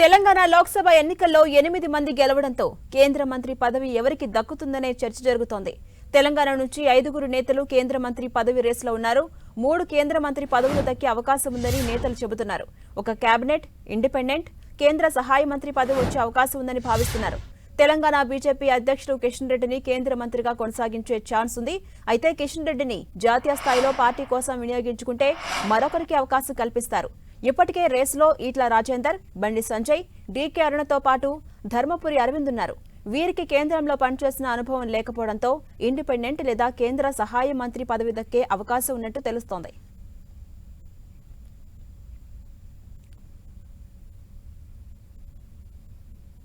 తెలంగాణ లోక్సభ ఎన్నికల్లో ఎనిమిది మంది గెలవడంతో కేంద్ర మంత్రి పదవి ఎవరికి దక్కుతుందనే చర్చ జరుగుతోంది. తెలంగాణ నుంచి ఐదుగురు నేతలు కేంద్ర మంత్రి పదవి రేసులో ఉన్నారు. మూడు కేంద్ర మంత్రి పదవులు దక్కే అవకాశం ఉందని నేతలు చెబుతున్నారు. ఒక కేబినెట్ ఇండిపెండెంట్ కేంద్ర సహాయ మంత్రి పదవి వచ్చే అవకాశం ఉందని భావిస్తున్నారు. తెలంగాణ బీజేపీ అధ్యక్షుడు కిషన్ రెడ్డిని కేంద్ర మంత్రిగా కొనసాగించే ఛాన్స్ ఉంది. అయితే కిషన్ రెడ్డిని జాతీయ స్థాయిలో పార్టీ కోసం వినియోగించుకుంటే మరొకరికి అవకాశం కల్పిస్తారు. ఇప్పటికే రేసులో ఈట్ల రాజేందర్ బండి సంజయ్ డీకే అరుణతో పాటు ధర్మపురి అరవింద్ ఉన్నారు. వీరికి కేంద్రంలో పనిచేసిన అనుభవం లేకపోవడంతో ఇండిపెండెంట్ లేదా కేంద్ర సహాయ మంత్రి పదవి దక్కే అవకాశం ఉన్నట్టు తెలుస్తోంది.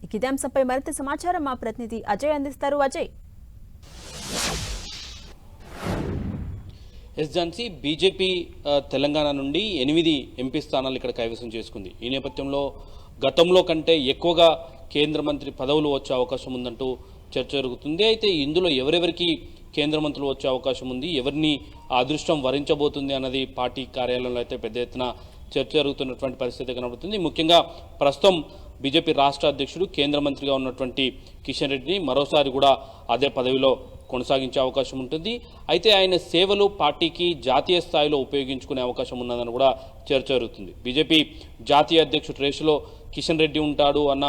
ఇక ఇదే అంశంపై మరింత సమాచారం మా ప్రతినిధి అజయ్ అందిస్తారు. అజయ్ ఎస్ ఝాన్సీ బీజేపీ తెలంగాణ నుండి ఎనిమిది ఎంపీ స్థానాలు ఇక్కడ కైవసం చేసుకుంది. ఈ నేపథ్యంలో గతంలో కంటే ఎక్కువగా కేంద్ర మంత్రి పదవులు వచ్చే అవకాశం ఉందంటూ చర్చ జరుగుతుంది. అయితే ఇందులో ఎవరెవరికి కేంద్ర మంత్రులు వచ్చే అవకాశం ఉంది? ఎవరిని అదృష్టం వరించబోతుంది అన్నది పార్టీ కార్యాలయంలో అయితే పెద్ద ఎత్తున చర్చ జరుగుతున్నటువంటి పరిస్థితి కనబడుతుంది. ముఖ్యంగా ప్రస్తుతం బీజేపీ రాష్ట్ర అధ్యక్షుడు కేంద్ర మంత్రిగా ఉన్నటువంటి కిషన్ రెడ్డిని మరోసారి కూడా అదే పదవిలో కొనసాగించే అవకాశం ఉంటుంది. అయితే ఆయన సేవలు పార్టీకి జాతీయ స్థాయిలో ఉపయోగించుకునే అవకాశం ఉన్నదని కూడా చర్చ జరుగుతుంది. బీజేపీ జాతీయ అధ్యక్షుడు రేసులో కిషన్ రెడ్డి ఉంటాడు అన్న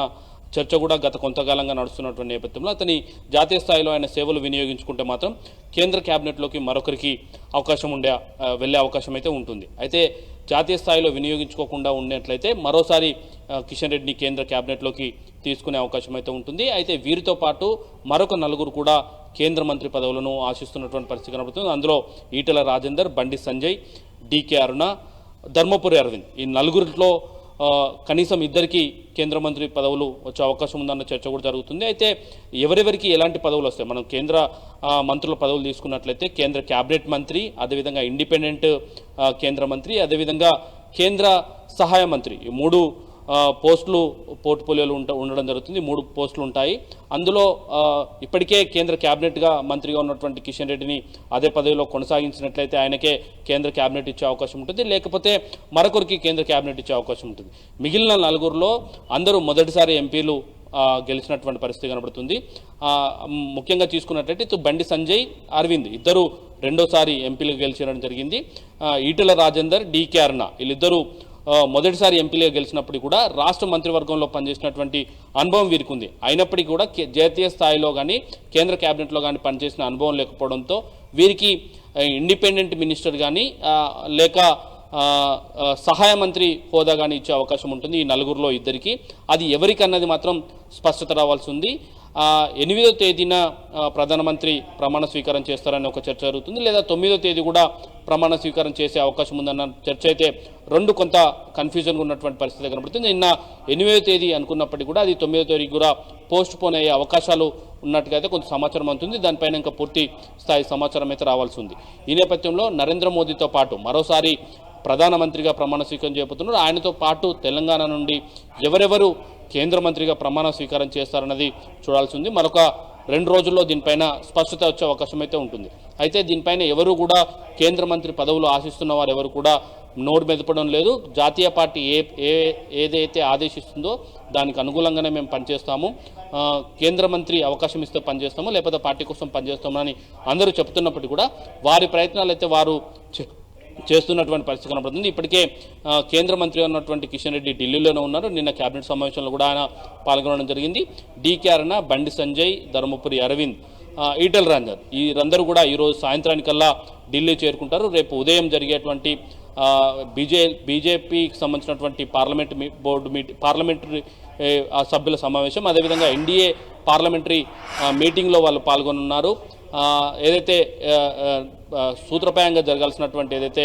చర్చ కూడా గత కొంతకాలంగా నడుస్తున్నటువంటి నేపథ్యంలో అతని జాతీయ స్థాయిలో ఆయన సేవలు వినియోగించుకుంటే మాత్రం కేంద్ర క్యాబినెట్లోకి మరొకరికి అవకాశం ఉండే వెళ్ళే అవకాశం అయితే ఉంటుంది. అయితే జాతీయ స్థాయిలో వినియోగించుకోకుండా ఉన్నట్లయితే మరోసారి కిషన్ రెడ్డిని కేంద్ర క్యాబినెట్లోకి తీసుకునే అవకాశం అయితే ఉంటుంది. అయితే వీరితో పాటు మరొక నలుగురు కూడా కేంద్ర మంత్రి పదవులను ఆశిస్తున్నటువంటి పరిస్థితి కనబడుతుంది. అందులో ఈటల రాజేందర్ బండి సంజయ్ డీకే అరుణ ధర్మపురి అరవింద్. ఈ నలుగురిలో కనీసం ఇద్దరికి కేంద్ర మంత్రి పదవులు వచ్చే అవకాశం ఉందన్న చర్చ కూడా జరుగుతుంది. అయితే ఎవరెవరికి ఎలాంటి పదవులు వస్తాయి? మనం కేంద్ర మంత్రుల పదవులు తీసుకున్నట్లయితే కేంద్ర క్యాబినెట్ మంత్రి అదేవిధంగా ఇండిపెండెంట్ కేంద్ర మంత్రి అదేవిధంగా కేంద్ర సహాయ మంత్రి. ఈ మూడు పోస్టులు పోర్ట్ఫోలియోలు ఉంట ఉండడం జరుగుతుంది. మూడు పోస్టులు ఉంటాయి. అందులో ఇప్పటికే కేంద్ర క్యాబినెట్గా మంత్రిగా ఉన్నటువంటి కిషన్ రెడ్డిని అదే పదవిలో కొనసాగించినట్లయితే ఆయనకే కేంద్ర క్యాబినెట్ ఇచ్చే అవకాశం ఉంటుంది. లేకపోతే మరొకరికి కేంద్ర క్యాబినెట్ ఇచ్చే అవకాశం ఉంటుంది. మిగిలిన నలుగురిలో అందరూ మొదటిసారి ఎంపీలు గెలిచినటువంటి పరిస్థితి కనబడుతుంది. ముఖ్యంగా తీసుకున్నట్లయితే ఇటు బండి సంజయ్ అరవింద్ ఇద్దరు రెండోసారి ఎంపీలు గెలిచడం జరిగింది. ఈటల రాజేందర్ డీకే అరుణ వీళ్ళిద్దరూ మొదటిసారి ఎంపీలుగా గెలిచినప్పటికీ కూడా రాష్ట్ర మంత్రివర్గంలో పనిచేసినటువంటి అనుభవం వీరికి ఉంది అయినప్పటికీ కూడా కే- జాతీయ స్థాయిలో కానీ కేంద్ర కేబినెట్లో కానీ పనిచేసిన అనుభవం లేకపోవడంతో వీరికి ఇండిపెండెంట్ మినిస్టర్ కానీ లేక సహాయ మంత్రి హోదా కానీ ఇచ్చే అవకాశం ఉంటుంది ఈ నలుగురిలో ఇద్దరికి. అది ఎవరికన్నది మాత్రం స్పష్టత రావాల్సి ఉంది. ఎనిమిదో తేదీన ప్రధానమంత్రి ప్రమాణ స్వీకారం చేస్తారని ఒక చర్చ జరుగుతుంది. లేదా తొమ్మిదో తేదీ కూడా ప్రమాణ స్వీకారం చేసే అవకాశం ఉందన్న చర్చ అయితే రెండు కొంత కన్ఫ్యూజన్గా ఉన్నటువంటి పరిస్థితి కనబడుతుంది. నిన్న ఎనిమిదో తేదీ అనుకున్నప్పటికీ కూడా అది తొమ్మిదో తేదీ కూడా పోస్ట్ పోన్ అయ్యే అవకాశాలు ఉన్నట్టుగా అయితే కొంత సమాచారం అందుతుంది. దానిపైన ఇంకా పూర్తి స్థాయి సమాచారం అయితే రావాల్సి ఉంది. ఈ నేపథ్యంలో నరేంద్ర మోదీతో పాటు మరోసారి ప్రధానమంత్రిగా ప్రమాణ స్వీకారం చేయబోతున్నారు. ఆయనతో పాటు తెలంగాణ నుండి ఎవరెవరు కేంద్ర మంత్రిగా ప్రమాణ స్వీకారం చేస్తారన్నది చూడాల్సి ఉంది. మరొక రెండు రోజుల్లో దీనిపైన స్పష్టత వచ్చే అవకాశం అయితే ఉంటుంది. అయితే దీనిపైన ఎవరు కూడా కేంద్ర మంత్రి పదవులు ఆశిస్తున్న వారు ఎవరు కూడా నోరు మెదపడం లేదు. జాతీయ పార్టీ ఏ ఏ ఏదైతే ఆదేశిస్తుందో దానికి అనుకూలంగానే మేము పనిచేస్తాము. కేంద్ర మంత్రి అవకాశం ఇస్తే పనిచేస్తాము లేకపోతే పార్టీ కోసం పనిచేస్తాము అని అందరూ చెప్తున్నప్పటికీ కూడా వారి ప్రయత్నాలు అయితే వారు చేస్తున్నటువంటి పరిస్థితి కనబడుతుంది. ఇప్పటికే కేంద్ర మంత్రి ఉన్నటువంటి కిషన్ రెడ్డి ఢిల్లీలోనే ఉన్నారు. నిన్న కేబినెట్ సమావేశంలో కూడా ఆయన పాల్గొనడం జరిగింది. డీకే బండి సంజయ్ ధర్మపురి అరవింద్ ఈటల్ ఈటెల్ రాంజర్ వీరందరూ కూడా ఈరోజు సాయంత్రానికల్లా ఢిల్లీ చేరుకుంటారు. రేపు ఉదయం జరిగేటువంటి బీజే బీజేపీకి సంబంధించినటువంటి పార్లమెంట్ మీ బోర్డు మీ పార్లమెంటరీ సభ్యుల సమావేశం. అదేవిధంగా ఎన్డీఏ పార్లమెంటరీ మీటింగ్లో వాళ్ళు పాల్గొనున్నారు. ఏదైతే సూత్రప్రాయంగా జరగాల్సినటువంటి ఏదైతే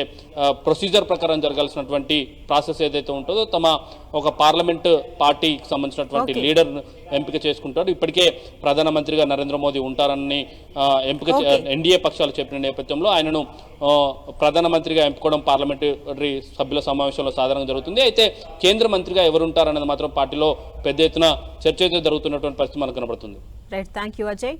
ప్రొసీజర్ ప్రకారం జరగాల్సినటువంటి ప్రాసెస్ ఏదైతే ఉంటుందో తమ ఒక పార్లమెంట్ పార్టీకి సంబంధించినటువంటి. లీడర్ ఎంపిక చేసుకుంటారు. ఇప్పటికే ప్రధానమంత్రిగా నరేంద్ర మోదీ ఉంటారని ఎంపిక. ఎన్డీఏ పక్షాలు చెప్పిన నేపథ్యంలో ఆయనను ప్రధానమంత్రిగా ఎంపుకోవడం పార్లమెంటరీ సభ్యుల సమావేశంలో సాధారణంగా జరుగుతుంది. అయితే కేంద్ర మంత్రిగా ఎవరు ఉంటారనేది మాత్రం పార్టీలో పెద్ద ఎత్తున చర్చ అయితే జరుగుతున్నటువంటి పరిస్థితి మనకు కనబడుతుంది. Right thank you Ajay